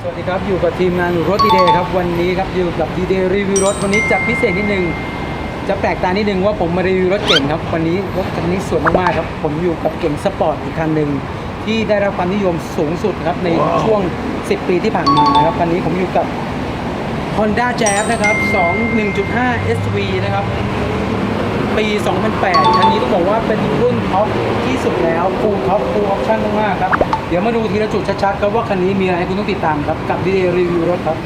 สวัสดีครับ อยู่กับทีมงานรถดีเดย์ครับ วันนี้ครับอยู่กับดีเดย์รีวิวรถวันนี้จะพิเศษนิดนึง จะแปลกตานิดนึงว่าผมมารีวิวรถเก่งครับ วันนี้รถคันนี้สวยมากๆครับ ผมอยู่กับเก่งสปอร์ตอีกคันหนึ่งที่ได้รับความนิยมสูงสุดครับในช่วง 10 ปีที่ผ่านมานะครับวันนี้ผมอยู่กับ Honda Jazz นะครับ2 1.5 SV นะครับ ปี 2008 คันนี้ต้องบอกว่าเป็นรุ่นท็อปที่สุดแล้วฟูลท็อปฟูลออปชั่นมากๆครับ เดี๋ยวมาดูทีละจุดชัดๆครับว่าคันนี้มีอะไรให้คุณต้องติดตามครับ กับดีเดย์รีวิวรถครับ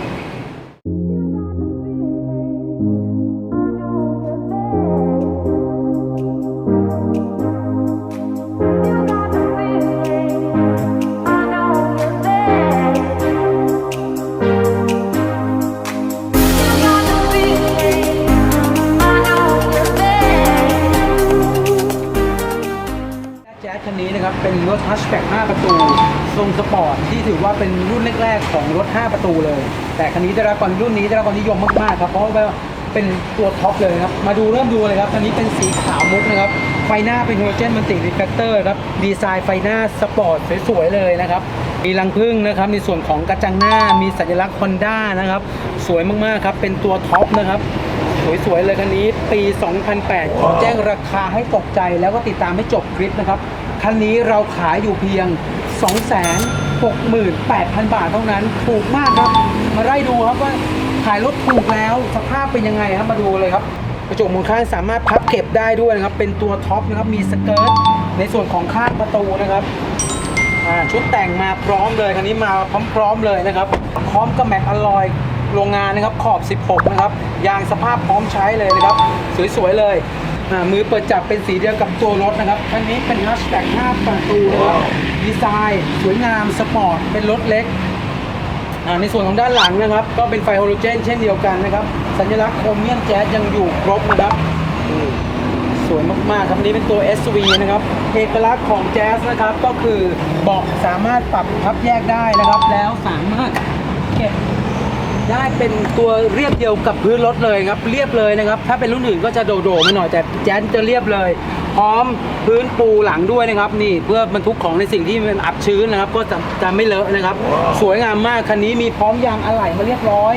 ทรงสปอร์ตที่ถือว่าเป็นรุ่นแรกๆของรถ 5 ประตูเลย แต่คันนี้ได้รับความรุ่นนี้ได้รับความนิยมมากๆครับเพราะว่าเป็นตัวท็อปเลยครับมาดูเริ่มดูเลยครับคันนี้เป็นสีขาวมุกนะครับไฟหน้าเป็นโฮโลเจนมันติรีเฟลเตอร์ครับดีไซน์ไฟหน้าสปอร์ตสวยๆเลยนะครับมีรังผึ้งนะครับในส่วนของกระจังหน้ามีสัญลักษณ์ Honda นะครับสวยมากๆครับเป็นตัวท็อปนะครับสวยๆเลยคันนี้ปี 2008 ขอแจ้งราคาให้ตกใจแล้วก็ติดตามให้จบคลิปนะครับ คันนี้เราขายอยู่เพียง 268,000 บาทเท่านั้น ถูกมากครับ มาไล่ดูครับว่าขายรถถูกแล้วสภาพเป็นยังไงครับมาดูเลยครับกระจกมองข้างสามารถพับเก็บได้ด้วยนะครับ เป็นตัวท็อปนะครับมีสเกิร์ตในส่วนของข้างประตูนะครับชุดแต่งมาพร้อมเลยคันนี้มาพร้อมๆเลยนะครับ พร้อมกับแม็กอลอยโรงงานนะครับขอบ 16 นะครับ ยางสภาพพร้อมใช้เลยนะครับ สวยๆเลย อ่ามือเปิดจับเป็นสีเดียวกับตัวรถนะครับคันนี้เป็นฮัชแบ็ก5ประตูนะครับดีไซน์สวยงามสปอร์ตเป็นรถเล็กอ่าในส่วนของด้านหลังนะครับ ก็เป็นไฟโฮโลเจน เช่นเดียวกันนะครับ สัญลักษณ์โครเมียมแจ๊สยังอยู่ครบนะครับสวยมากๆครับนนี้เป็นตัว SV นะครับ เอกลักษณ์ของแจ๊สนะครับก็คือเบาะสามารถปรับพับแยกได้นะครับ แล้วสามารถ ได้เป็นตัวเรียบเดียวกับพื้นรถเลยครับเรียบเลยนะครับ ถ้าเป็นรุ่นอื่นก็จะโดดๆไปหน่อยแต่แจ๊สจะเรียบเลย พร้อมพื้นปูหลังด้วยนะครับ นี่เพื่อบรรทุกของในสิ่งที่มันอับชื้นนะครับ ก็จะจะไม่เลอะนะครับ สวยงามมากคันนี้มีพร้อมยางอะไหล่มาเรียบร้อย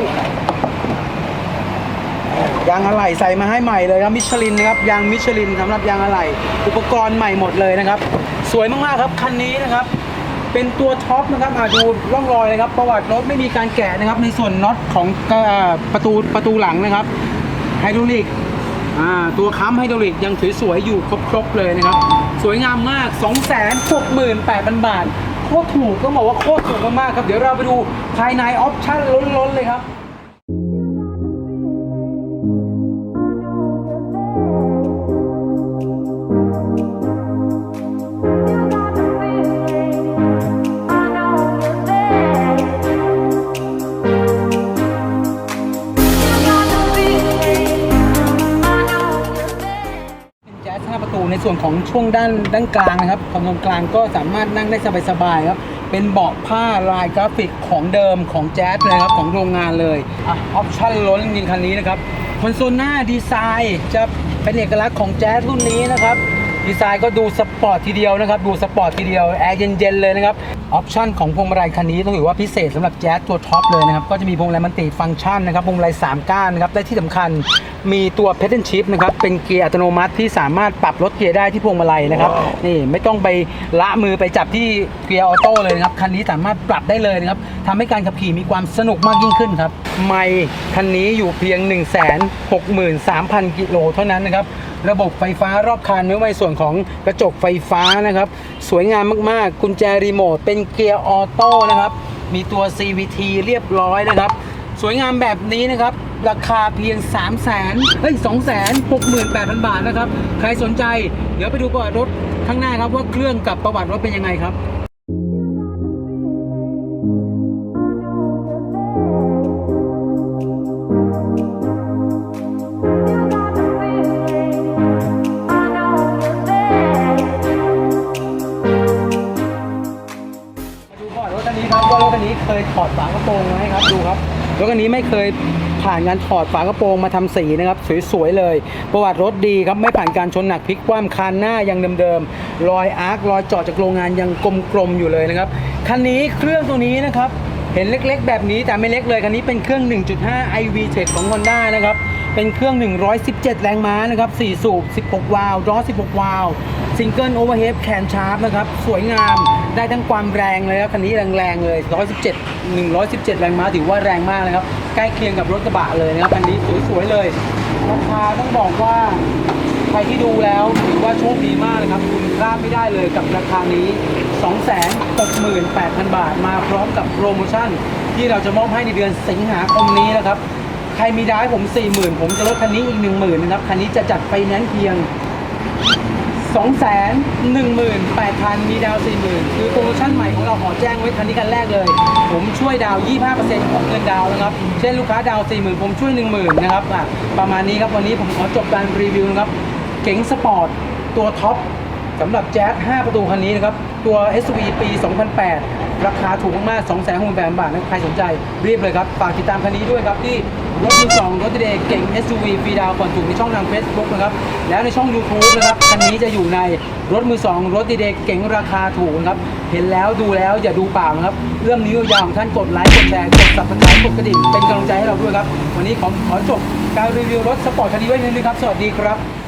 ยางอะไหล่ใส่มาให้ใหม่เลยครับมิชลินนะครับยางมิชลินสำหรับยางอะไหล่อุปกรณ์ใหม่หมดเลยนะครับ สวยมากๆครับคันนี้นะครับ เป็นตัวท็อปนะครับมาดูร่องรอยเลยครับ ประวัติรถไม่มีการแกะนะครับ ในส่วนน็อตของอ่อประตูประตูหลังนะครับไฮดรอลิกอ่าตัวค้ำไฮดรอลิกยังสวยๆอยู่ครบๆเลยนะครับ สวยงามมาก 268,000 บาท โคตรถูกก็บอกว่าโคตรถูกมากๆครับ เดี๋ยวเราไปดูภายในออปชั่นล้นๆเลยครับ ในส่วนของช่วงด้านด้านกลางนะครับของตรงกลางก็สามารถนั่งได้สบายๆครับ เป็นเบาะผ้าลายกราฟิกของเดิมของแจ๊สเลยครับของโรงงานเลยอ่อปชั่นล้นจริงคันนี้นะครับคอนโซลหน้าดีไซน์จะเป็นเอกลักษณ์ของแจ๊สรุ่นนี้นะครับดีไซน์ก็ดูสปอร์ตทีเดียวนะครับ ดูสปอร์ตทีเดียว แอร์เย็นๆเลยนะครับ ออปชั่นของพวงมาลัยคันนี้ต้องถือว่าพิเศษสำหรับแจ๊สตัวท็อปเลยนะครับ ก็จะมีพวงมาลัยมันติฟังก์ชันนะครับพวงมาลัย3ก้านนะครับและที่สำคัญมีตัว p e d a l shift นะครับเป็นเกียร์อัตโนมัติที่สามารถปรับลดเกียร์ได้ที่พวงมาลัยนะครับนี่ไม่ต้องไปละมือไปจับที่เกียร์ออโต้เลยนะครับคันนี้สามารถปรับได้เลยนะครับ ทำให้การขับขี่มีความสนุกมากยิ่งขึ้นครับ ไม่คันนี้อยู่เพียง 1 6 3 0 0 0 กิโลเท่านั้นนะครับ ระบบไฟฟ้ารอบคันไม่ว่าส่วนของกระจกไฟฟ้านะครับ สวยงามมากๆ กุญแจรีโมท เป็นเกียร์ออโต้นะครับ มีตัว CVT เรียบร้อยนะครับ สวยงามแบบนี้นะครับราคาเพียง 3 0 0 0 0 0เฮ้ย2 6 8 0 0 0 บาทนะครับ ใครสนใจ เดี๋ยวไปดูประวัติรถข้างหน้าครับว่าเครื่องกับประวัติรถเป็นยังไงครับ ยถอดฝากระโปรงไหมครับดูครับรถคันนี้ไม่เคยผ่านการถอดฝากระโปรงมาทำสีนะครับสวยๆเลย ประวัติรถดีครับไม่ผ่านการชนหนักพลิกคว่ำคานหน้ายังเดิมๆรอยอาร์ครอยเจาะจากโรงงานยังกลมๆอยู่เลยนะครับคันนี้เครื่องตัวนี้นะครับเห็นเล็กๆ แบบนี้แต่ไม่เล็กเลยคันนี้เป็นเครื่อง 1.5 iV Tech ของ Honda นะครับเป็นเครื่อง 117 แรงม้านะครับ4สูบ 16 วาล์วล้อ 16 วาล์วซิงเกิลโอเวอร์เฮดแคนชาร์ปนะครับสวยงาม ได้ทั้งความแรงเลยครับคันนี้แรงๆเลย 117 117 แรงม้าถือว่าแรงมากนะครับ ใกล้เคียงกับรถกระบะเลยนะครับคันนี้สวยๆเลยราคาต้องบอกว่าใครที่ดูแล้วถือว่าโชคดีมากเลยครับ คุณพลาดไม่ได้เลยกับราคานี้ 268,000 บาทมาพร้อมกับโปรโมชั่น ที่เราจะมอบให้ในเดือนสิงหาคมนี้นะครับ ใครมีดาวให้ผม 40,000 ผมจะลดคันนี้อีก 10,000นะครับคันนี้จะจัดไฟแนนซ์เพียง 218,000 มีดาว40,000 คือโปรโมชั่นใหม่ของเราขอแจ้งไว้คันนี้กันแรกเลย ผมช่วยดาว 25%ของเงินดาวนะครับ เช่นลูกค้าดาว 40,000 ผมช่วย 10,000 นะครับอะประมาณนี้ครับ วันนี้ผมขอจบการรีวิวนะครับ เก๋งสปอร์ต ตัวท็อปสำหรับแจ๊ส5 ประตูคันนี้นะครับ ตัว SUV ปี 2008 ราคาถูกมากๆ2 6 0 0 0 0บาทนะใครสนใจรีบเลยครับ ฝากติดตามคันนี้ด้วยครับที่ รถมือสองรถดีเดย์เก่ง SUV ฟรีดาวก่อนถูกในช่องทาง Facebook นะครับ แล้วในช่อง YouTube นะครับ คันนี้จะอยู่ในรถมือสองรถดีเดย์เก่งราคาถูกนะครับ เห็นแล้วดูแล้วอย่าดูเปล่านะครับ เรื่องนิ้วยาวของท่านกดไลค์ กดแชร์ กดสับสไครต์กดกระดิ่ง เป็นกำลังใจให้เราด้วยครับ วันนี้ขอขอจบการรีวิวรถสปอร์ตคันนี้ไว้นิดนึงครับ สวัสดีครับ